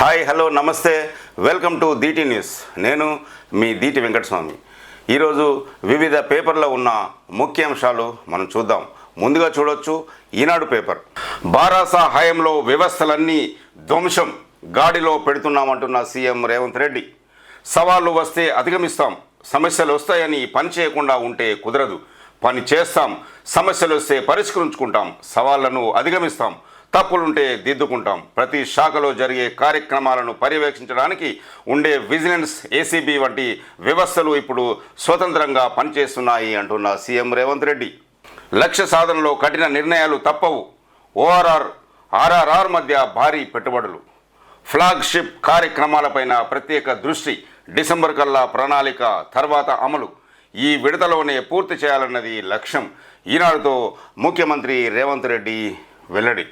Hi hello నమస్తే. Welcome to Deeti news. నేను మీ దీటి వెంకటస్వామి. ఈరోజు వివిధ పేపర్లో ఉన్న ముఖ్యాంశాలు మనం చూద్దాం. ముందుగా చూడొచ్చు ఈనాడు పేపర్. బారాసా హయాంలో వ్యవస్థలన్నీ ధ్వంసం గాడిలో పెడుతున్నామంటున్న సీఎం రేవంత్ రెడ్డి. సవాళ్ళు వస్తే అధిగమిస్తాం సమస్యలు వస్తాయని పని చేయకుండా ఉంటే కుదరదు. పని చేస్తాం సమస్యలు వస్తే పరిష్కరించుకుంటాం సవాళ్ళను అధిగమిస్తాం తప్పులుంటే దిద్దుకుంటాం. ప్రతి శాఖలో జరిగే కార్యక్రమాలను పర్యవేక్షించడానికి ఉండే విజిలెన్స్ ఏసీబీ వంటి వ్యవస్థలు ఇప్పుడు స్వతంత్రంగా పనిచేస్తున్నాయి అంటున్న సీఎం రేవంత్ రెడ్డి. లక్ష్య సాధనలో కఠిన నిర్ణయాలు తప్పవు. ఓఆర్ఆర్ ఆర్ఆర్ఆర్ మధ్య భారీ పెట్టుబడులు. ఫ్లాగ్షిప్ కార్యక్రమాలపైన ప్రత్యేక దృష్టి డిసెంబర్ కల్లా ప్రణాళిక తర్వాత అమలు. ఈ విడతలోనే పూర్తి చేయాలన్నది లక్ష్యం. ఈనాడుతో ముఖ్యమంత్రి రేవంత్ రెడ్డి వెల్లడి.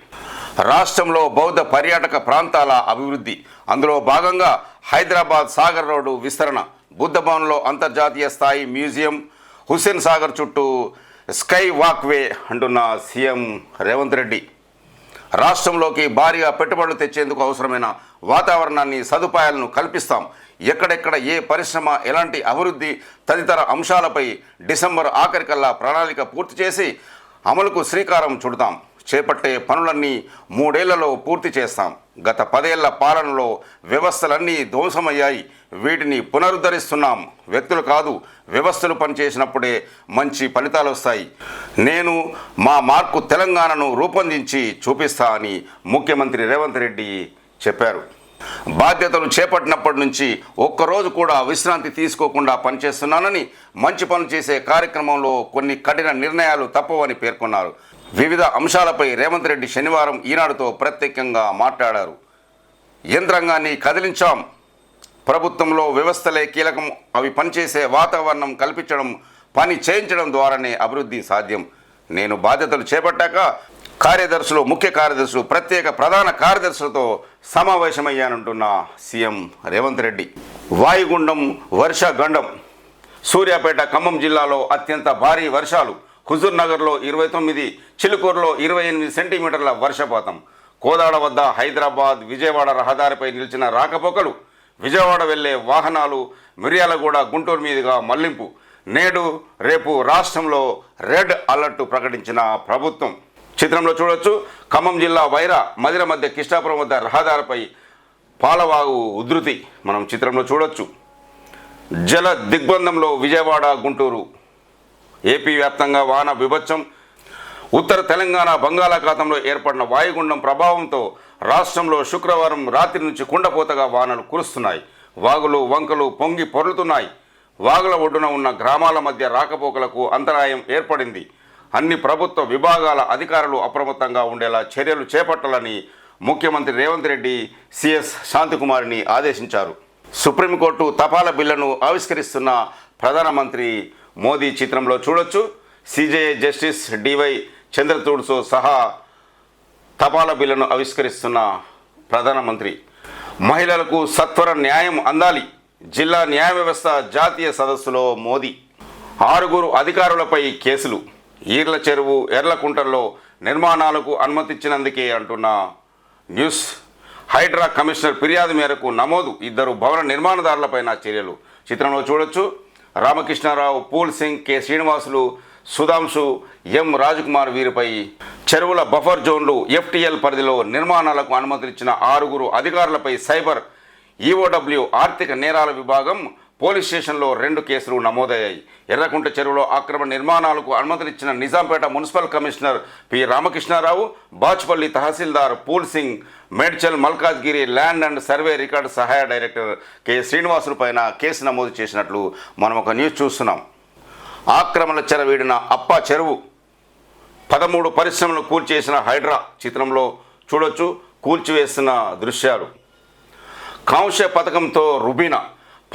రాష్ట్రంలో బౌద్ధ పర్యాటక ప్రాంతాల అభివృద్ధి అందులో భాగంగా హైదరాబాద్ సాగర్ రోడ్డు విస్తరణ బుద్ధ భవన్లో అంతర్జాతీయ స్థాయి మ్యూజియం హుస్సేన్ సాగర్ చుట్టూ స్కై వాక్వే అంటున్న సీఎం రేవంత్ రెడ్డి. రాష్ట్రంలోకి భారీగా పెట్టుబడులు తెచ్చేందుకు అవసరమైన వాతావరణాన్ని సదుపాయాలను కల్పిస్తాం. ఎక్కడెక్కడ ఏ పరిశ్రమ ఎలాంటి అభివృద్ధి తదితర అంశాలపై డిసెంబర్ ఆఖరికల్లా ప్రణాళిక పూర్తి చేసి అమలుకు శ్రీకారం చుడతాం. చేపట్టే పనులన్నీ మూడేళ్ళలో పూర్తి చేస్తాం. గత పదేళ్ళ పాలనలో వ్యవస్థలన్నీ ధ్వంసమయ్యాయి. వీటిని పునరుద్ధరిస్తున్నాం. వ్యక్తులు కాదు వ్యవస్థలు పనిచేసినప్పుడే మంచి ఫలితాలు వస్తాయి. నేను మా మార్కు తెలంగాణను రూపొందించి చూపిస్తా అని ముఖ్యమంత్రి రేవంత్ రెడ్డి చెప్పారు. బాధ్యతలు చేపట్టినప్పటి నుంచి ఒక్కరోజు కూడా విశ్రాంతి తీసుకోకుండా పనిచేస్తున్నానని మంచి పనులు చేసే కార్యక్రమంలో కొన్ని కఠిన నిర్ణయాలు తప్పవని పేర్కొన్నారు. వివిధ అంశాలపై రేవంత్ రెడ్డి శనివారం ఈనాడుతో ప్రత్యేకంగా మాట్లాడారు. యంత్రాంగాన్ని కదిలించాం. ప్రభుత్వంలో వ్యవస్థలే కీలకం. అవి పనిచేసే వాతావరణం కల్పించడం పని చేయించడం ద్వారానే అభివృద్ధి సాధ్యం. నేను బాధ్యతలు చేపట్టాక కార్యదర్శులు ముఖ్య కార్యదర్శులు ప్రత్యేక ప్రధాన కార్యదర్శులతో సమావేశమయ్యానంటున్న సీఎం రేవంత్ రెడ్డి. వాయుగుండం వర్షగండం సూర్యాపేట ఖమ్మం జిల్లాలో అత్యంత భారీ వర్షాలు. హుజూర్నగర్లో ఇరవై తొమ్మిది చిలుకూరులో ఇరవై ఎనిమిది సెంటీమీటర్ల వర్షపాతం. కోదాడ వద్ద హైదరాబాద్ విజయవాడ రహదారిపై నిలిచిన రాకపోకలు విజయవాడ వెళ్ళే వాహనాలు మిర్యాలగూడ గుంటూరు మీదుగా మళ్ళింపు. నేడు రేపు రాష్ట్రంలో రెడ్ అలర్ట్ ప్రకటించిన ప్రభుత్వం. చిత్రంలో చూడొచ్చు ఖమ్మం జిల్లా వైరా మదిర మధ్య కిష్టాపురం వద్ద రహదారిపై పాలవాగు ఉధృతి. మనం చిత్రంలో చూడొచ్చు. జల దిగ్బంధంలో విజయవాడ గుంటూరు. ఏపీ వ్యాప్తంగా వాన విభత్సం. ఉత్తర తెలంగాణ బంగాళాఖాతంలో ఏర్పడిన వాయుగుండం ప్రభావంతో రాష్ట్రంలో శుక్రవారం రాత్రి నుంచి కుండపోతగా వానలు కురుస్తున్నాయి. వాగులు వంకలు పొంగి పొర్లుతున్నాయి. వాగుల ఒడ్డున ఉన్న గ్రామాల మధ్య రాకపోకలకు అంతరాయం ఏర్పడింది. అన్ని ప్రభుత్వ విభాగాల అధికారులు అప్రమత్తంగా ఉండేలా చర్యలు చేపట్టాలని ముఖ్యమంత్రి రేవంత్ రెడ్డి సిఎస్ శాంతికుమారిని ఆదేశించారు. సుప్రీంకోర్టు తపాలా బిల్లును ఆవిష్కరిస్తున్న ప్రధానమంత్రి మోదీ చిత్రంలో చూడొచ్చు. సిజేఐ జస్టిస్ డివై చంద్రచూడ్తో సహా తపాలా బిల్లును ఆవిష్కరిస్తున్న ప్రధానమంత్రి. మహిళలకు సత్వర న్యాయం అందాలి. జిల్లా న్యాయ వ్యవస్థ జాతీయ సదస్సులో మోదీ. ఆరుగురు అధికారులపై కేసులు. ఈర్ల చెరువు ఎర్లకుంటల్లో నిర్మాణాలకు అనుమతించినందుకే అంటున్న న్యూస్. హైడ్రా కమిషనర్ ఫిర్యాదు మేరకు నమోదు. ఇద్దరు భవన నిర్మాణదారులపైన చర్యలు. చిత్రంలో చూడొచ్చు. రామకృష్ణారావు పూల్ సింగ్ కె. శ్రీనివాసులు సుధాంశు ఎం. రాజకుమార్ వీరిపై చెరువుల బఫర్ జోన్లు ఎఫ్టీఎల్ పరిధిలో నిర్మాణాలకు అనుమతించిన ఆరుగురు అధికారులపై సైబర్ ఈఓడబ్ల్యూ ఆర్థిక నేరాల విభాగం పోలీస్ స్టేషన్లో రెండు కేసులు నమోదయ్యాయి. ఎర్రకుంట చెరువులో అక్రమ నిర్మాణాలకు అనుమతినిచ్చిన Nizampet municipal commissioner P. Ramakrishna Rao Bachupally tahsildar Phool Singh Medchal Malkajgiri land and survey record సహాయ డైరెక్టర్ కె. శ్రీనివాసులు పైన కేసు నమోదు చేసినట్లు మనం ఒక న్యూస్ చూస్తున్నాం. ఆక్రమణ చెరవీడిన అప్ప చెరువు పదమూడు పరిశ్రమలు కూల్చేసిన హైడ్రా చిత్రంలో చూడొచ్చు కూల్చివేసిన దృశ్యాలు. కాంస్య పథకంతో రుబీనా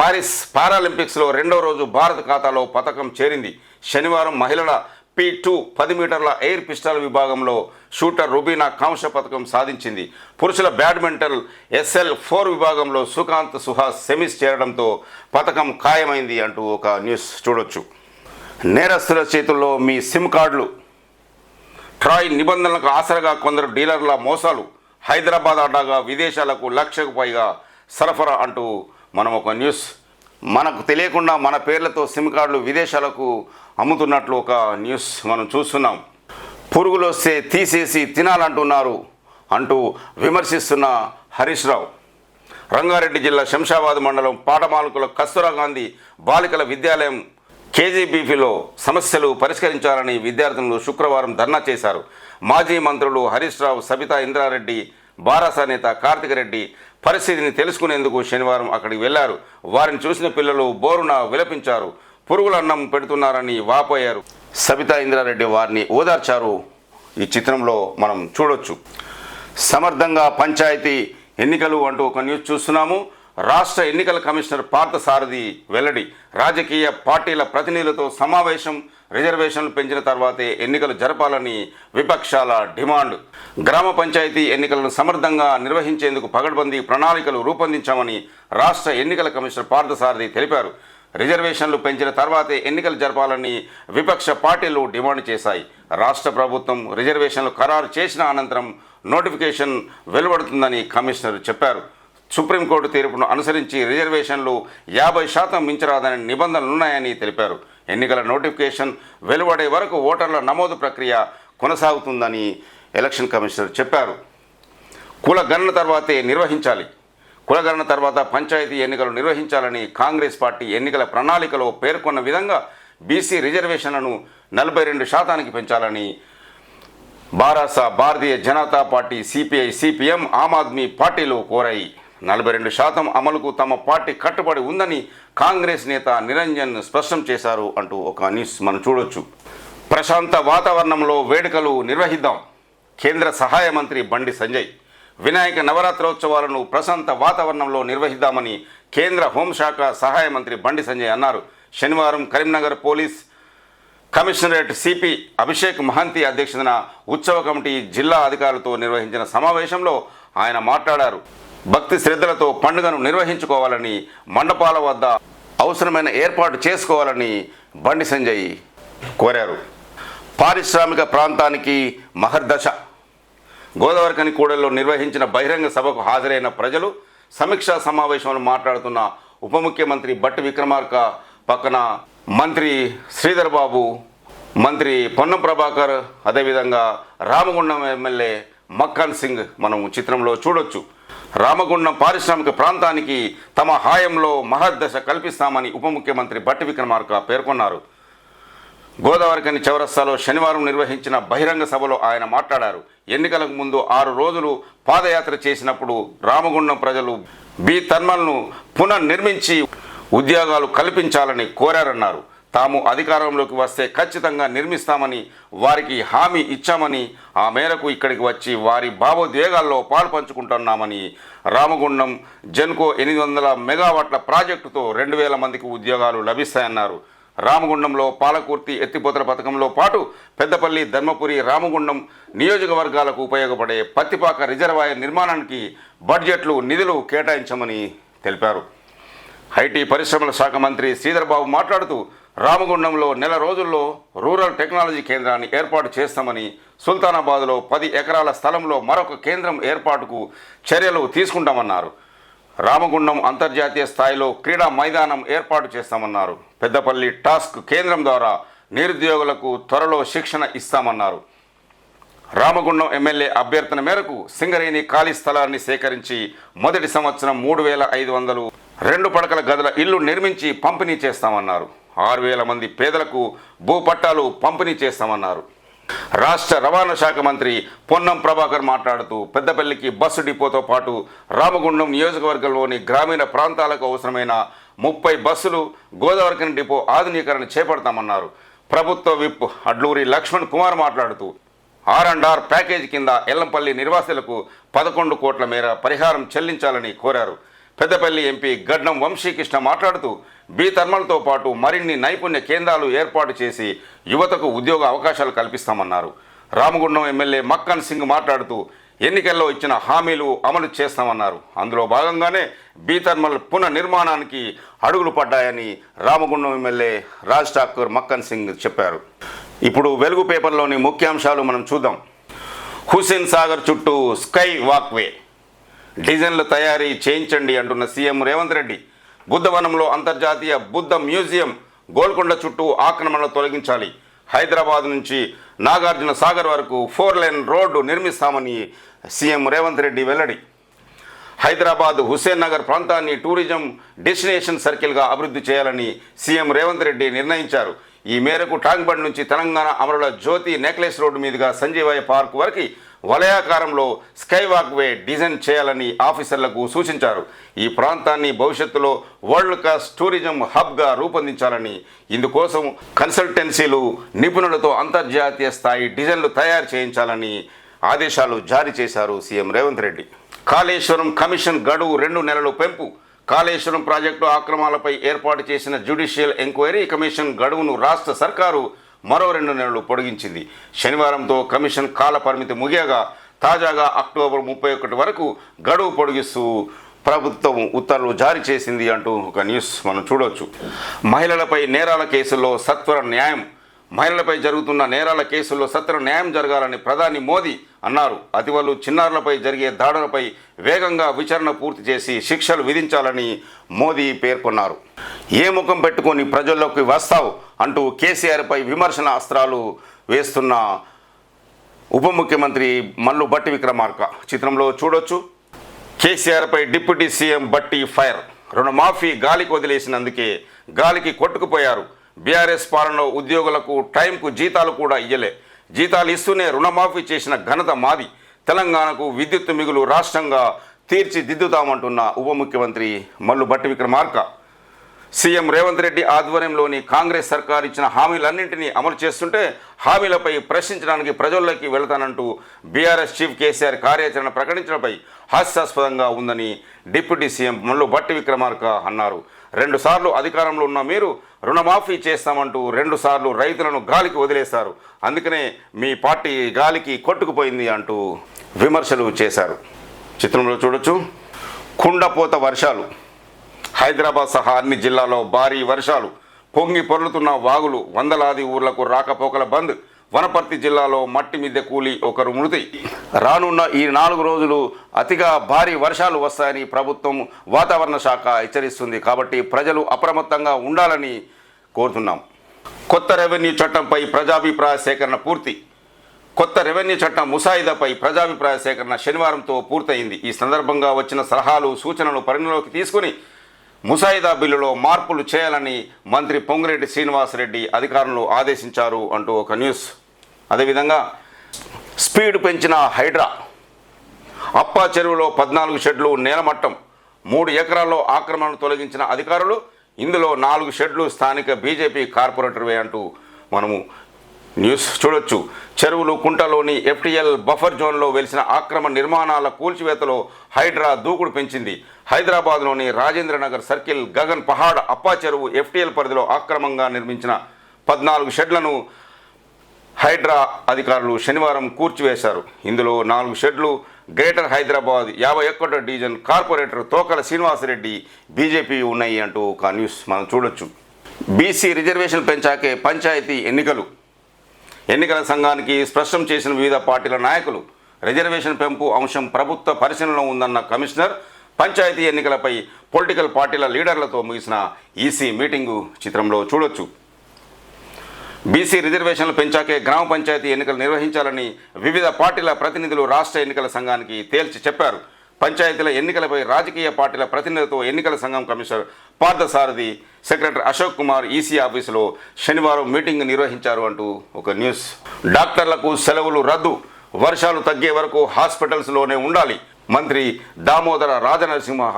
పారిస్ పారాలింపిక్స్లో రెండో రోజు భారత ఖాతాలో పథకం చేరింది. శనివారం మహిళల పి టూ పది మీటర్ల ఎయిర్ పిస్టల్ విభాగంలో షూటర్ రుబీనా కాంస్య పథకం సాధించింది. పురుషుల బ్యాడ్మింటన్ ఎస్ఎల్ ఫోర్ విభాగంలో సుకాంత్ సుహాస్ సెమీస్ చేరడంతో పథకం ఖాయమైంది అంటూ ఒక న్యూస్ చూడొచ్చు. నేరస్తుల చేతుల్లో మీ సిమ్ కార్డులు. ట్రాయ్ నిబంధనలకు ఆసరగా కొందరు డీలర్ల మోసాలు. హైదరాబాద్ అడ్డాగా విదేశాలకు లక్షకు పైగా సరఫరా అంటూ మనం ఒక న్యూస్ మనకు తెలియకుండా మన పేర్లతో సిమ్ కార్డులు విదేశాలకు అమ్ముతున్నట్లు ఒక న్యూస్ మనం చూస్తున్నాం. పురుగులు వస్తే తీసేసి తినాలంటున్నారు అంటూ విమర్శిస్తున్న హరీష్ రావు. రంగారెడ్డి జిల్లా శంషాబాద్ మండలం పాటమాలకుల కస్తూరా గాంధీ బాలికల విద్యాలయం కేజీబీపీలో సమస్యలు పరిష్కరించాలని విద్యార్థులు శుక్రవారం ధర్నా చేశారు. మాజీ మంత్రులు హరీష్ రావు సబితా ఇంద్రారెడ్డి బారాస నేత కార్తిక్ రెడ్డి పరిస్థితిని తెలుసుకునేందుకు శనివారం అక్కడికి వెళ్ళారు వారిని చూసిన పిల్లలు బోరున విలపించారు. పురుగుల అన్నం పెడుతున్నారని వాపోయారు. సబితా ఇంద్రారెడ్డి వారిని ఓదార్చారు. ఈ చిత్రంలో మనం చూడొచ్చు. సమర్థంగా పంచాయతీ ఎన్నికలు అంటూ ఒక న్యూస్ చూస్తున్నాము. రాష్ట్ర ఎన్నికల కమిషనర్ పార్థసారథి వెల్లడి రాజకీయ పార్టీల ప్రతినిధులతో సమావేశం రిజర్వేషన్లు పెంచిన తర్వాతే ఎన్నికలు జరపాలని విపక్షాల డిమాండ్. గ్రామ పంచాయతీ ఎన్నికలను సమర్థంగా నిర్వహించేందుకు పగడ్బందీ ప్రణాళికలు రూపొందించామని రాష్ట్ర ఎన్నికల కమిషనర్ పార్థసారథి తెలిపారు. రిజర్వేషన్లు పెంచిన తర్వాతే ఎన్నికలు జరపాలని విపక్ష పార్టీలు డిమాండ్ చేశాయి. రాష్ట్ర ప్రభుత్వం రిజర్వేషన్లు ఖరారు చేసిన అనంతరం నోటిఫికేషన్ వెలువడుతుందని కమిషనర్ చెప్పారు. సుప్రీంకోర్టు తీర్పును అనుసరించి రిజర్వేషన్లు యాభై శాతం మించరాదని నిబంధనలున్నాయని తెలిపారు. ఎన్నికల నోటిఫికేషన్ వెలువడే వరకు ఓటర్ల నమోదు ప్రక్రియ కొనసాగుతుందని ఎలక్షన్ కమిషనర్ చెప్పారు. కులగణన తర్వాతే నిర్వహించాలి. కులగణన తర్వాత పంచాయతీ ఎన్నికలు నిర్వహించాలని కాంగ్రెస్ పార్టీ ఎన్నికల ప్రణాళికలో పేర్కొన్న విధంగా బీసీ రిజర్వేషన్లను నలభై రెండు శాతానికి పెంచాలని బారాస Bharatiya Janata party CPI CPM Aam Aadmi పార్టీలు కోరాయి. నలభై రెండు శాతం అమలుకు తమ పార్టీ కట్టుబడి ఉందని కాంగ్రెస్ నేత నిరంజన్ స్పష్టం చేశారు అంటూ ఒక న్యూస్ మనం చూడొచ్చు. ప్రశాంత వాతావరణంలో వేడుకలు నిర్వహిద్దాం. కేంద్ర సహాయ మంత్రి బండి సంజయ్. వినాయక నవరాత్రోత్సవాలను ప్రశాంత వాతావరణంలో నిర్వహిద్దామని కేంద్ర హోంశాఖ సహాయ మంత్రి బండి సంజయ్ అన్నారు. శనివారం Karimnagar police commissionerate CP Abhishek Mohanty అధ్యక్షతన ఉత్సవ కమిటీ జిల్లా అధికారులతో నిర్వహించిన సమావేశంలో ఆయన మాట్లాడారు. భక్తి శ్రద్ధలతో పండుగను నిర్వహించుకోవాలని మండపాల వద్ద అవసరమైన ఏర్పాటు చేసుకోవాలని బండి సంజయ్ కోరారు. పారిశ్రామిక ప్రాంతానికి మహర్దశ గోదావరికని కూడల్లో నిర్వహించిన బహిరంగ సభకు హాజరైన ప్రజలు సమీక్షా సమావేశంలో మాట్లాడుతున్న ఉప ముఖ్యమంత్రి బట్టి విక్రమార్క పక్కన మంత్రి శ్రీధర్ బాబు మంత్రి పొన్నం ప్రభాకర్ అదేవిధంగా రామగుండం ఎమ్మెల్యే మక్కన్ సింగ్ మనం చిత్రంలో చూడొచ్చు. రామగుండం పారిశ్రామిక ప్రాంతానికి తమ హాయంలో మహద్దశ కల్పిస్తామని ఉప ముఖ్యమంత్రి బట్టి విక్రమార్క పేర్కొన్నారు. గోదావరికని చౌరస్తాలో శనివారం నిర్వహించిన బహిరంగ సభలో ఆయన మాట్లాడారు. ఎన్నికలకు ముందు ఆరు రోజులు పాదయాత్ర చేసినప్పుడు రామగుండం ప్రజలు బి థర్మల్ను పునర్నిర్మించి ఉద్యోగాలు కల్పించాలని కోరారన్నారు. తాము అధికారంలోకి వస్తే ఖచ్చితంగా నిర్మిస్తామని వారికి హామీ ఇచ్చామని ఆ మేరకు ఇక్కడికి వచ్చి వారి భావోద్వేగాల్లో పాలు పంచుకుంటున్నామని రామగుండం జెన్కో ఎనిమిది వందల మెగావాట్ల ప్రాజెక్టుతో రెండు వేల మందికి ఉద్యోగాలు లభిస్తాయన్నారు. రామగుండంలో పాలకుర్తి ఎత్తిపోతల పథకంలో పాటు పెద్దపల్లి ధర్మపురి రామగుండం నియోజకవర్గాలకు ఉపయోగపడే పత్తిపాక రిజర్వాయర్ నిర్మాణానికి బడ్జెట్లు నిధులు కేటాయించమని తెలిపారు. ఐటీ పరిశ్రమల శాఖ మంత్రి శ్రీధర్బాబు మాట్లాడుతూ రామగుండంలో నెల రోజుల్లో రూరల్ టెక్నాలజీ కేంద్రాన్ని ఏర్పాటు చేస్తామని సుల్తానాబాద్లో పది ఎకరాల స్థలంలో మరొక కేంద్రం ఏర్పాటుకు చర్యలు తీసుకుంటామన్నారు. రామగుండం అంతర్జాతీయ స్థాయిలో క్రీడా మైదానం ఏర్పాటు చేస్తామన్నారు. పెద్దపల్లి టాస్క్ కేంద్రం ద్వారా నిరుద్యోగులకు త్వరలో శిక్షణ ఇస్తామన్నారు. రామగుండం ఎమ్మెల్యే అభ్యర్థన మేరకు సింగరేణి ఖాళీ స్థలాన్ని సేకరించి మొదటి సంవత్సరం మూడు వేల ఐదు వందలు రెండు పడకల గదుల ఇల్లు నిర్మించి పంపిణీ చేస్తామన్నారు. ఆరు వేల మంది పేదలకు భూపట్టాలు పంపిణీ చేస్తామన్నారు. రాష్ట్ర రవాణా శాఖ మంత్రి పొన్నం ప్రభాకర్ మాట్లాడుతూ పెద్దపల్లికి బస్సు డిపోతో పాటు రామగుండం నియోజకవర్గంలోని గ్రామీణ ప్రాంతాలకు అవసరమైన ముప్పై బస్సులు గోదావరికని డిపో ఆధునీకరణ చేపడతామన్నారు. ప్రభుత్వ విప్ అడ్లూరి లక్ష్మణ్ కుమార్ మాట్లాడుతూ ఆర్ అండ్ ఆర్ ప్యాకేజ్ కింద ఎల్లంపల్లి నిర్వాసులకు పదకొండు కోట్ల మేర పరిహారం చెల్లించాలని కోరారు. పెద్దపల్లి ఎంపీ గడ్డం వంశీకృష్ణ మాట్లాడుతూ బి థర్మల్తో పాటు మరిన్ని నైపుణ్య కేంద్రాలు ఏర్పాటు చేసి యువతకు ఉద్యోగ అవకాశాలు కల్పిస్తామన్నారు. రామగుండం ఎమ్మెల్యే మక్కన్ సింగ్ మాట్లాడుతూ ఎన్నికల్లో ఇచ్చిన హామీలు అమలు చేస్తామన్నారు. అందులో భాగంగానే బి థర్మల్ పునర్నిర్మాణానికి అడుగులు పడ్డాయని రామగుండం ఎమ్మెల్యే రాజ్ ఠాకూర్ మక్కన్ సింగ్ చెప్పారు. ఇప్పుడు వెలుగు పేపర్లోని ముఖ్యాంశాలు మనం చూద్దాం. హుస్సేన్ సాగర్ చుట్టూ స్కై వాక్వే డిజైన్లు తయారీ చేయించండి అంటున్న సీఎం రేవంత్ రెడ్డి. బుద్ధవనంలో అంతర్జాతీయ బుద్ధ మ్యూజియం గోల్కొండ చుట్టూ ఆక్రమణలు తొలగించాలి. హైదరాబాద్ నుంచి నాగార్జున సాగర్ వరకు ఫోర్ లైన్ రోడ్డు నిర్మిస్తామని సీఎం రేవంత్ రెడ్డి వెల్లడి. హైదరాబాద్ హుస్సేన్ నగర్ ప్రాంతాన్ని టూరిజం డెస్టినేషన్ సర్కిల్గా అభివృద్ధి చేయాలని సీఎం రేవంత్ రెడ్డి నిర్ణయించారు. ఈ మేరకు టాంగ్బండ్ నుంచి తెలంగాణ అమరుల జ్యోతి నెక్లెస్ రోడ్డు మీదుగా సంజీవయ్య పార్క్ వరకు వలయాకారంలో స్కై వాక్వే డిజైన్ చేయాలని ఆఫీసర్లకు సూచించారు. ఈ ప్రాంతాన్ని భవిష్యత్తులో వరల్డ్ క్లాస్ టూరిజం హబ్గా రూపొందించాలని ఇందుకోసం కన్సల్టెన్సీలు నిపుణులతో అంతర్జాతీయ స్థాయి డిజైన్లు తయారు చేయించాలని ఆదేశాలు జారీ చేశారు సీఎం రేవంత్ రెడ్డి. కాళేశ్వరం కమిషన్ గడువు రెండు నెలలు పెంపు కాళేశ్వరం ప్రాజెక్టు ఆక్రమాలపై ఏర్పాటు చేసిన జ్యుడిషియల్ ఎంక్వైరీ కమిషన్ గడువును రాష్ట్ర సర్కారు మరో రెండు నెలలు పొడిగించింది. శనివారంతో కమిషన్ కాల పరిమితి ముగియగా తాజాగా అక్టోబర్ ముప్పై ఒకటి వరకు గడువు పొడిగిస్తూ ప్రభుత్వం ఉత్తర్వులు జారీ చేసింది అంటూ ఒక న్యూస్ మనం చూడవచ్చు మహిళలపై నేరాల కేసుల్లో సత్వర న్యాయం మహిళలపై జరుగుతున్న నేరాల కేసుల్లో సత్వర న్యాయం జరగాలని ప్రధాని మోదీ అన్నారు. అతివలు చిన్నారులపై జరిగే దాడులపై వేగంగా విచారణ పూర్తి చేసి శిక్షలు విధించాలని మోదీ పేర్కొన్నారు. ఏ ముఖం పెట్టుకొని ప్రజల్లోకి వస్తావు అంటూ కేసీఆర్పై విమర్శన అస్త్రాలు వేస్తున్న ఉప ముఖ్యమంత్రి మల్లు బట్టి విక్రమార్క. చిత్రంలో చూడొచ్చు. కేసీఆర్పై డిప్యూటీ సీఎం బట్టి ఫైర్. రుణమాఫీ గాలికి వదిలేసినందుకే గాలికి కొట్టుకుపోయారు బీఆర్ఎస్ పాలనలో ఉద్యోగులకు టైంకు జీతాలు కూడా ఇయ్యలే. జీతాలు ఇస్తూనే రుణమాఫీ చేసిన ఘనత మాది. తెలంగాణకు విద్యుత్ మిగులు రాష్ట్రంగా తీర్చిదిద్దుతామంటున్న ఉప ముఖ్యమంత్రి మల్లు భట్టి విక్రమార్క. సీఎం రేవంత్ రెడ్డి ఆధ్వర్యంలోని కాంగ్రెస్ సర్కార్ ఇచ్చిన హామీలన్నింటినీ అమలు చేస్తుంటే హామీలపై ప్రశ్నించడానికి ప్రజల్లోకి వెళతానంటూ బీఆర్ఎస్ చీఫ్ కేసీఆర్ కార్యాచరణ ప్రకటించడంపై హాస్యాస్పదంగా ఉందని డిప్యూటీ సీఎం మల్లు భట్టి విక్రమార్క అన్నారు. రెండుసార్లు అధికారంలో ఉన్న మీరు రుణమాఫీ చేస్తామంటూ రెండుసార్లు రైతులను గాలికి వదిలేశారు. అందుకనే మీ పార్టీ గాలికి కొట్టుకుపోయింది అంటూ విమర్శలు చేశారు. చిత్రంలో చూడొచ్చు. కుండపోత వర్షాలు. హైదరాబాద్ సహా అన్ని జిల్లాల్లో భారీ వర్షాలు. పొంగి పొర్లుతున్న వాగులు వందలాది ఊర్లకు రాకపోకల బంద్. వనపర్తి జిల్లాలో మట్టి మిద్దె కూలి ఒకరు మృతి. రానున్న ఈ నాలుగు రోజులు అతిగా భారీ వర్షాలు వస్తాయని ప్రభుత్వం వాతావరణ శాఖ హెచ్చరిస్తుంది. కాబట్టి ప్రజలు అప్రమత్తంగా ఉండాలని కోరుతున్నాం. కొత్త రెవెన్యూ చట్టంపై ప్రజాభిప్రాయ సేకరణ పూర్తి. కొత్త రెవెన్యూ చట్టం ముసాయిదాపై ప్రజాభిప్రాయ సేకరణ శనివారంతో పూర్తయింది. ఈ సందర్భంగా వచ్చిన సలహాలు సూచనలు పరిగణలోకి తీసుకుని ముసాయిదా బిల్లులో మార్పులు చేయాలని మంత్రి పొంగిరెడ్డి శ్రీనివాసరెడ్డి అధికారులు ఆదేశించారు అంటూ ఒక న్యూస్. అదేవిధంగా స్పీడ్ పెంచిన హైడ్రా. అప్పా చెరువులో పద్నాలుగు షెడ్లు నేలమట్టం మూడు ఎకరాల్లో ఆక్రమణను తొలగించిన అధికారులు ఇందులో నాలుగు షెడ్లు స్థానిక బీజేపీ కార్పొరేటర్వే అంటూ మనము న్యూస్ చూడొచ్చు. చెరువులు కుంటలోని ఎఫ్టీఎల్ బఫర్ జోన్లో వెలిసిన ఆక్రమ నిర్మాణాల కూల్చివేతలో హైడ్రా దూకుడు పెంచింది. హైదరాబాద్లోని రాజేంద్ర నగర్ సర్కిల్ గగన్ పహాడ్ అప్పా చెరువు ఎఫ్టీఎల్ పరిధిలో ఆక్రమంగా నిర్మించిన పద్నాలుగు షెడ్లను హైడ్రా అధికారులు శనివారం కూర్చివేశారు. ఇందులో నాలుగు షెడ్లు గ్రేటర్ హైదరాబాద్ యాభై ఒక్కటో division corporator Thokala Srinivasa Reddy BJP ఉన్నాయి అంటూ ఒక న్యూస్ మనం చూడొచ్చు. బీసీ రిజర్వేషన్ పెంచాకే పంచాయతీ ఎన్నికలు. ఎన్నికల సంఘానికి స్పష్టం చేసిన వివిధ పార్టీల నాయకులు రిజర్వేషన్ పెంపు అంశం ప్రభుత్వ పరిశీలనలో ఉందన్న కమిషనర్ పంచాయతీ ఎన్నికలపై పొలిటికల్ పార్టీల లీడర్లతో ముగిసిన ఈసీ మీటింగు చిత్రంలో చూడొచ్చు. బీసీ రిజర్వేషన్లు పెంచాకే గ్రామ పంచాయతీ ఎన్నికలు నిర్వహించాలని వివిధ పార్టీల ప్రతినిధులు రాష్ట్ర ఎన్నికల సంఘానికి తేల్చి చెప్పారు. పంచాయతీల ఎన్నికలపై రాజకీయ పార్టీల ప్రతినిధులతో ఎన్నికల సంఘం commissioner Parthasarathi secretary Ashok Kumar EC ఆఫీసులో శనివారం మీటింగ్ నిర్వహించారు అంటూ ఒక న్యూస్. డాక్టర్లకు సెలవులు రద్దు వర్షాలు తగ్గే వరకు హాస్పిటల్స్లోనే ఉండాలి. మంత్రి దామోదర రాజనరసింహ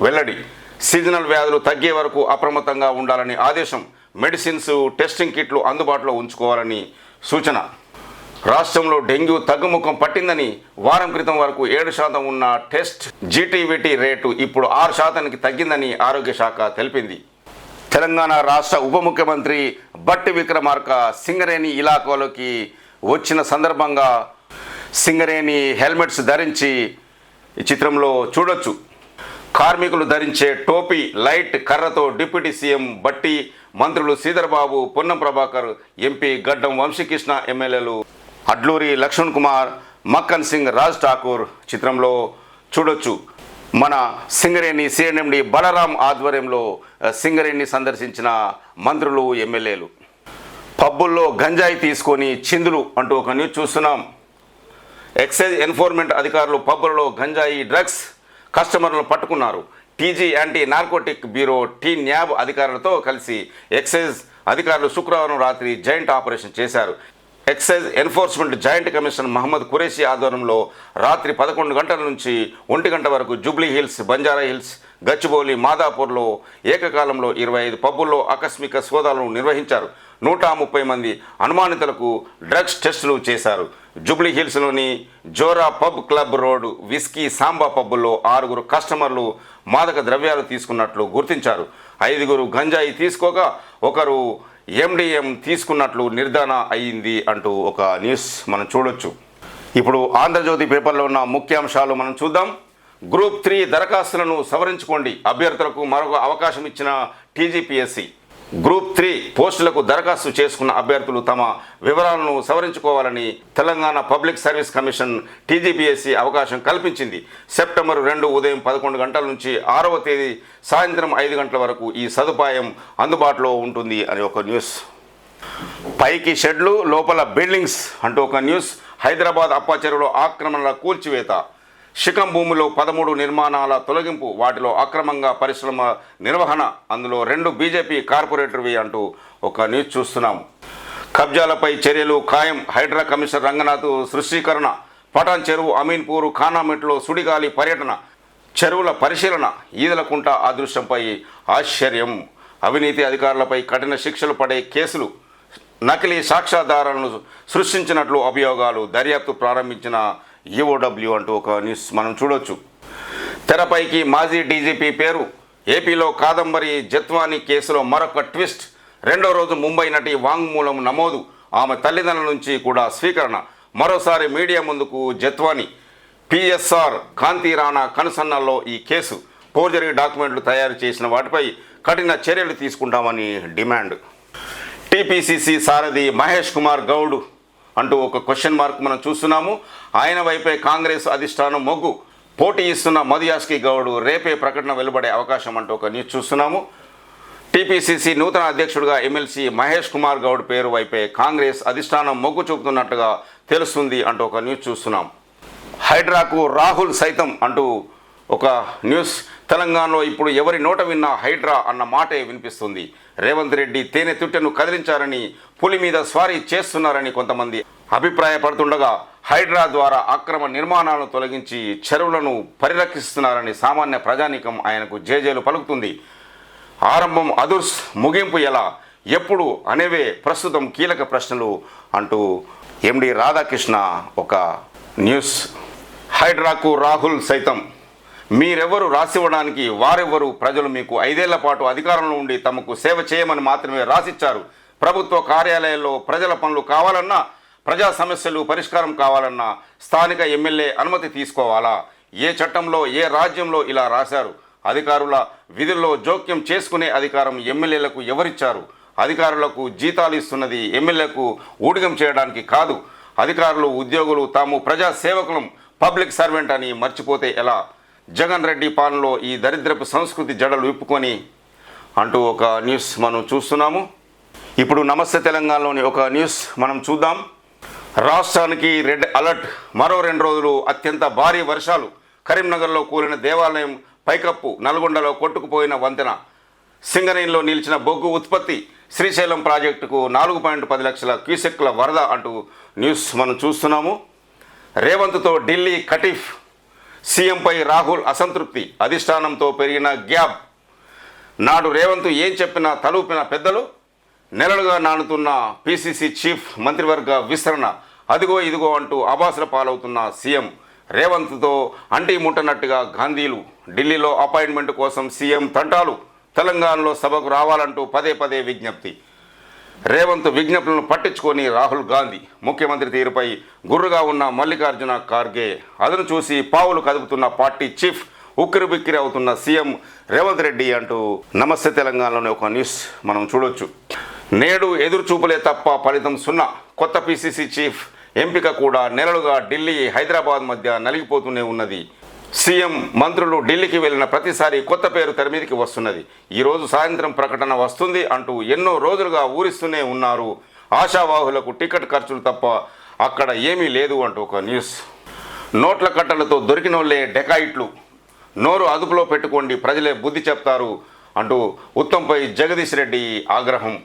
వెల్లడి. సీజనల్ వ్యాధులు తగ్గే వరకు అప్రమత్తంగా ఉండాలని ఆదేశం. మెడిసిన్స్ టెస్టింగ్ కిట్లు అందుబాటులో ఉంచుకోవాలని సూచన. రాష్ట్రంలో డెంగ్యూ తగ్గుముఖం పట్టిందని వారం క్రితం వరకు ఏడు శాతం ఉన్న టెస్ట్ జీటీవీటీ రేటు ఇప్పుడు ఆరు శాతానికి తగ్గిందని ఆరోగ్య శాఖ తెలిపింది. తెలంగాణ రాష్ట్ర ఉప ముఖ్యమంత్రి బట్టి విక్రమార్క సింగరేణి ఇలాకాలోకి వచ్చిన సందర్భంగా సింగరేణి హెల్మెట్స్ ధరించి ఈ చిత్రంలో చూడొచ్చు. కార్మికులు ధరించే టోపీ లైట్ కర్రతో డిప్యూటీ సీఎం బట్టి మంత్రులు శ్రీధర్బాబు పొన్నం ప్రభాకర్ ఎంపీ గడ్డం వంశీకృష్ణ ఎమ్మెల్యేలు అడ్లూరి లక్ష్మణ్ కుమార్ మక్కన్ సింగ్ రాజ్ ఠాకూర్ చిత్రంలో చూడొచ్చు. మన సింగరేణి సిఎన్ఎండి బలరాం ఆధ్వర్యంలో సింగరేణి సందర్శించిన మంత్రులు ఎమ్మెల్యేలు. పబ్బుల్లో గంజాయి తీసుకొని చిందులు అంటూ ఒక న్యూస్ చూస్తున్నాం. ఎక్సైజ్ ఎన్ఫోర్స్మెంట్ అధికారులు పబ్బులలో గంజాయి డ్రగ్స్ కస్టమర్లను పట్టుకున్నారు. TG anti narcotic bureau T NAB అధికారులతో కలిసి ఎక్సైజ్ అధికారులు శుక్రవారం రాత్రి జాయింట్ ఆపరేషన్ చేశారు. Excise enforcement joint commissioner Mohammed Qureshi ఆధ్వర్యంలో రాత్రి పదకొండు గంటల నుంచి ఒంటి గంట వరకు జూబ్లీ హిల్స్ బంజారా హిల్స్ గచ్చిబౌలి మాదాపూర్లో ఏకకాలంలో ఇరవై ఐదు పబ్బుల్లో ఆకస్మిక సోదాలను నిర్వహించారు. నూట ముప్పై మంది అనుమానితులకు డ్రగ్స్ టెస్టులు చేశారు. Jubilee హిల్స్లోని Zora pub club road Whisky Samba పబ్బుల్లో ఆరుగురు కస్టమర్లు మాదక ద్రవ్యాలు తీసుకున్నట్లు గుర్తించారు. ఐదుగురు గంజాయి తీసుకోగా ఒకరు ఎండిఎం తీసుకున్నట్లు నిర్ధారణ అయ్యింది అంటూ ఒక న్యూస్ మనం చూడొచ్చు. ఇప్పుడు ఆంధ్రజ్యోతి పేపర్లో ఉన్న ముఖ్యాంశాలు మనం చూద్దాం. గ్రూప్ త్రీ దరఖాస్తులను సవరించుకోండి. అభ్యర్థులకు మరొక అవకాశం ఇచ్చిన టీజీపీఎస్సీ. గ్రూప్ త్రీ పోస్టులకు దరఖాస్తు చేసుకున్న అభ్యర్థులు తమ వివరాలను సవరించుకోవాలని Telangana public service commission TGPSC అవకాశం కల్పించింది. సెప్టెంబర్ రెండు ఉదయం పదకొండు గంటల నుంచి ఆరవ తేదీ సాయంత్రం ఐదు గంటల వరకు ఈ సదుపాయం అందుబాటులో ఉంటుంది అని ఒక న్యూస్. పైకి షెడ్లు లోపల బిల్డింగ్స్ అంటూ ఒక న్యూస్. హైదరాబాద్ అప్పాచెరువులో ఆక్రమణల కూల్చివేత. శిఖం భూమిలో పదమూడు నిర్మాణాల తొలగింపు వాటిలో అక్రమంగా పరిశ్రమ నిర్వహణ అందులో రెండు బీజేపీ కార్పొరేటర్వి అంటూ ఒక న్యూస్ చూస్తున్నాం. కబ్జాలపై చర్యలు ఖాయం హైడ్రా కమిషనర్ రంగనాథ్ సృష్టీకరణ పటాన్ చెరువు అమీన్పూర్ ఖానామెట్లో సుడిగాలి పర్యటన చెరువుల పరిశీలన ఈదలకుంట అదృశ్యంపై ఆశ్చర్యం. అవినీతి అధికారులపై కఠిన శిక్షలు పడే కేసులు నకిలీ సాక్ష్యాధారాలను సృష్టించినట్లు అభియోగాలు దర్యాప్తు ప్రారంభించిన ఈఓడబ్ల్యూ అంటూ ఒక న్యూస్ మనం చూడొచ్చు. తెరపైకి మాజీ డీజీపీ పేరు ఏపీలో కాదంబరి జత్వాని కేసులో మరొక ట్విస్ట్. రెండో రోజు ముంబై నటి వాంగ్మూలం నమోదు. ఆమె తల్లిదండ్రుల నుంచి కూడా స్వీకరణ. మరోసారి మీడియా ముందుకు జత్వాని. పిఎస్ఆర్ కాంతి రాణా కనుసన్నల్లో ఈ కేసు. ఫోర్జరీ డాక్యుమెంట్లు తయారు చేసిన వాటిపై కఠిన చర్యలు తీసుకుంటామని డిమాండ్. టీపీసీసీ సారథి మహేష్ కుమార్ గౌడ్ అంటూ ఒక క్వశ్చన్ మార్క్ మనం చూస్తున్నాము. ఆయన వైపే కాంగ్రెస్ అధిష్టానం మొగ్గు. పోటీ ఇస్తున్న మధుయాస్కి గౌడ్ రేపే ప్రకటన వెలువడే అవకాశం అంటూ ఒక న్యూస్ చూస్తున్నాము. టీపీసీసీ నూతన అధ్యక్షుడిగా ఎమ్మెల్సీ మహేష్ కుమార్ గౌడ్ పేరు వైపే కాంగ్రెస్ అధిష్టానం మొగ్గు చూపుతున్నట్టుగా తెలుస్తుంది అంటూ ఒక న్యూస్ చూస్తున్నాం. హైడ్రాకు రాహుల్ సైతం అంటూ ఒక న్యూస్. తెలంగాణలో ఇప్పుడు ఎవరి నోట విన్నా హైడ్రా అన్న మాటే వినిపిస్తుంది. రేవంత్ రెడ్డి తేనె తుట్టెను కదిలించారని పులి మీద స్వారీ చేస్తున్నారని కొంతమంది అభిప్రాయపడుతుండగా హైడ్రా ద్వారా అక్రమ నిర్మాణాలను తొలగించి చెరువులను పరిరక్షిస్తున్నారని సామాన్య ప్రజానీకం ఆయనకు జేజేలు పలుకుతుంది. ఆరంభం అదుర్స్ ముగింపు ఎలా ఎప్పుడు అనేవే ప్రస్తుతం కీలక ప్రశ్నలు అంటూ ఎండి రాధాకృష్ణ ఒక న్యూస్. హైడ్రాకు రాహుల్ సైతం మీరెవరు రాసివ్వడానికి వారెవరు ప్రజలు మీకు ఐదేళ్ళ పాటు అధికారంలో ఉండి తమకు సేవ చేయమని మాత్రమే రాసిచ్చారు. ప్రభుత్వ కార్యాలయాల్లో ప్రజల పనులు కావాలన్నా ప్రజా సమస్యలు పరిష్కారం కావాలన్నా స్థానిక ఎమ్మెల్యే అనుమతి తీసుకోవాలా? ఏ చట్టంలో ఏ రాజ్యంలో ఇలా రాశారు? అధికారుల విధుల్లో జోక్యం చేసుకునే అధికారం ఎమ్మెల్యేలకు ఎవరిచ్చారు? అధికారులకు జీతాలు ఇస్తున్నది ఎమ్మెల్యేకు ఊడిగం చేయడానికి కాదు. అధికారులు ఉద్యోగులు తాము ప్రజా సేవకులం పబ్లిక్ సర్వెంట్ అని మర్చిపోతే ఎలా? జగన్ రెడ్డి పాలనలో ఈ దరిద్రపు సంస్కృతి జడలు విప్పుకొని అంటూ ఒక న్యూస్ మనం చూస్తున్నాము. ఇప్పుడు నమస్తే తెలంగాణలోని ఒక న్యూస్ మనం చూద్దాం. రాష్ట్రానికి రెడ్ అలర్ట్. మరో రెండు రోజులు అత్యంత భారీ వర్షాలు. కరీంనగర్లో కూలిన దేవాలయం పైకప్పు నల్గొండలో కొట్టుకుపోయిన వంతెన. సింగరేణిలో నిలిచిన బొగ్గు ఉత్పత్తి. శ్రీశైలం ప్రాజెక్టుకు నాలుగు పాయింట్ పది లక్షల క్యూసెక్ల వరద అంటూ న్యూస్ మనం చూస్తున్నాము. రేవంత్తో ఢిల్లీ కటిఫ్. సీఎంపై రాహుల్ అసంతృప్తి. అధిష్టానంతో పెరిగిన గ్యాప్. నాడు రేవంత్ ఏం చెప్పినా తలూపిన పెద్దలు నెలలుగా నానుతున్న పీసీసీ చీఫ్ మంత్రివర్గ విస్తరణ. అదిగో ఇదిగో అంటూ అబాసుల పాలవుతున్న సీఎం. రేవంత్తో అంటి ముట్టనట్టుగా గాంధీలు ఢిల్లీలో అపాయింట్మెంట్ కోసం సీఎం తంటాలు తెలంగాణలో సభకు రావాలంటూ పదే పదే విజ్ఞప్తి. రేవంత్ విజ్ఞప్తులను పట్టించుకొని రాహుల్ గాంధీ ముఖ్యమంత్రి తీరుపై గుర్రుగా ఉన్న మల్లికార్జున ఖార్గే అదను చూసి పావులు కదుపుతున్న పార్టీ చీఫ్ ఉక్కిరి బిక్కిరి అవుతున్న సీఎం రేవంత్ రెడ్డి అంటూ నమస్తే తెలంగాణలోని ఒక న్యూస్ మనం చూడొచ్చు. నేడు ఎదురు చూపులే తప్ప ఫలితం సున్నా. కొత్త పిసిసి చీఫ్ ఎంపిక కూడా నెలలుగా ఢిల్లీ హైదరాబాద్ మధ్య నలిగిపోతూనే ఉన్నది. సీఎం మంత్రులు ఢిల్లీకి వెళ్ళిన ప్రతిసారి కొత్త పేరు తెర మీదకి వస్తున్నది ఈరోజు సాయంత్రం ప్రకటన వస్తుంది అంటూ ఎన్నో రోజులుగా ఊరిస్తూనే ఉన్నారు. ఆశావాహులకు టికెట్ ఖర్చులు తప్ప అక్కడ ఏమీ లేదు అంటూ ఒక న్యూస్. నోట్ల కట్టలతో దొరికినోళ్ళే డెకాయిట్లు. నోరు అదుపులో పెట్టుకోండి ప్రజలే బుద్ధి చెప్తారు అంటూ ఉత్తంపై జగదీష్ రెడ్డి ఆగ్రహం.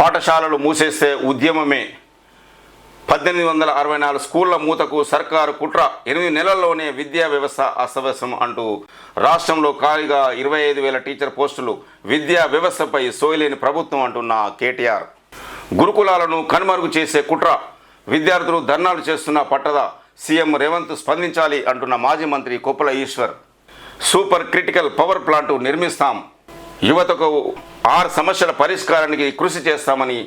పాఠశాలలు మూసేస్తే ఉద్యమమే. పద్దెనిమిది వందల అరవై నాలుగు స్కూళ్ళ మూతకు సర్కారు కుట్ర. ఎనిమిది నెలల్లోనే విద్యా వ్యవస్థ అస్తవ్యస్తం అంటూ రాష్ట్రంలో ఖాళీగా ఇరవై ఐదు వేల టీచర్ పోస్టులు విద్యా వ్యవస్థపై సోయలేని ప్రభుత్వం అంటున్న కేటీఆర్. గురుకులాలను కనుమరుగు చేసే కుట్ర. విద్యార్థులు ధర్నాలు చేస్తున్న పట్టద సీఎం రేవంత్ స్పందించాలి అంటున్న మాజీ మంత్రి Koppula Eshwar. Super critical power plant నిర్మిస్తాం. యువతకు ఆరు సమస్యల పరిష్కారానికి కృషి చేస్తామని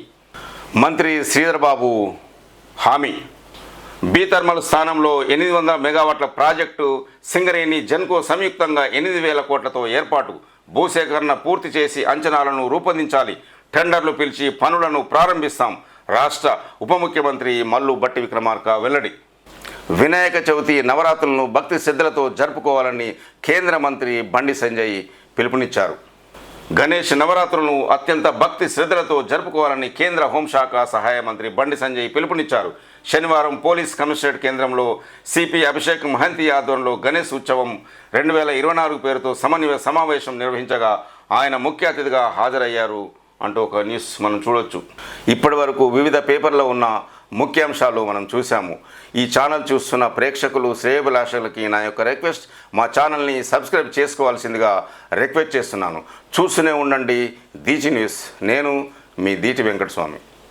మంత్రి శ్రీధర్బాబు హామీ. బీ థర్మల్ స్థానంలో ఎనిమిది వందల మెగావాట్ల ప్రాజెక్టు సింగరేణి జెన్కో సంయుక్తంగా ఎనిమిది వేల కోట్లతో ఏర్పాటు. భూసేకరణ పూర్తి చేసి అంచనాలను రూపొందించాలి. టెండర్లు పిలిచి పనులను ప్రారంభిస్తాం. రాష్ట్ర ఉప ముఖ్యమంత్రి మల్లు బట్టి విక్రమార్క వెల్లడి. వినాయక చవితి నవరాత్రులను భక్తి శ్రద్ధలతో జరుపుకోవాలని కేంద్ర మంత్రి బండి సంజయ్ పిలుపునిచ్చారు. గణేష్ నవరాత్రులను అత్యంత భక్తి శ్రద్ధలతో జరుపుకోవాలని కేంద్ర హోంశాఖ సహాయ మంత్రి బండి సంజయ్ పిలుపునిచ్చారు. శనివారం పోలీస్ కమిషనరేట్ కేంద్రంలో సిపి అభిషేక్ మహంతి ఆధ్వర్యంలో గణేష్ ఉత్సవం రెండు వేల ఇరవై నాలుగు పేరుతో సమన్వయ సమావేశం నిర్వహించగా ఆయన ముఖ్య అతిథిగా హాజరయ్యారు అంటూ ఒక న్యూస్ మనం చూడొచ్చు. ఇప్పటి వరకు వివిధ పేపర్లో ఉన్న ముఖ్యాంశాలు మనం చూసాము ఈ ఛానల్ చూస్తున్న ప్రేక్షకులు శ్రేయభిలాషలకి నా యొక్క రిక్వెస్ట్ మా ఛానల్ని సబ్స్క్రైబ్ చేసుకోవాల్సిందిగా రిక్వెస్ట్ చేస్తున్నాను. చూస్తూనే ఉండండి దీచి న్యూస్. నేను మీ దీటి వెంకటస్వామి.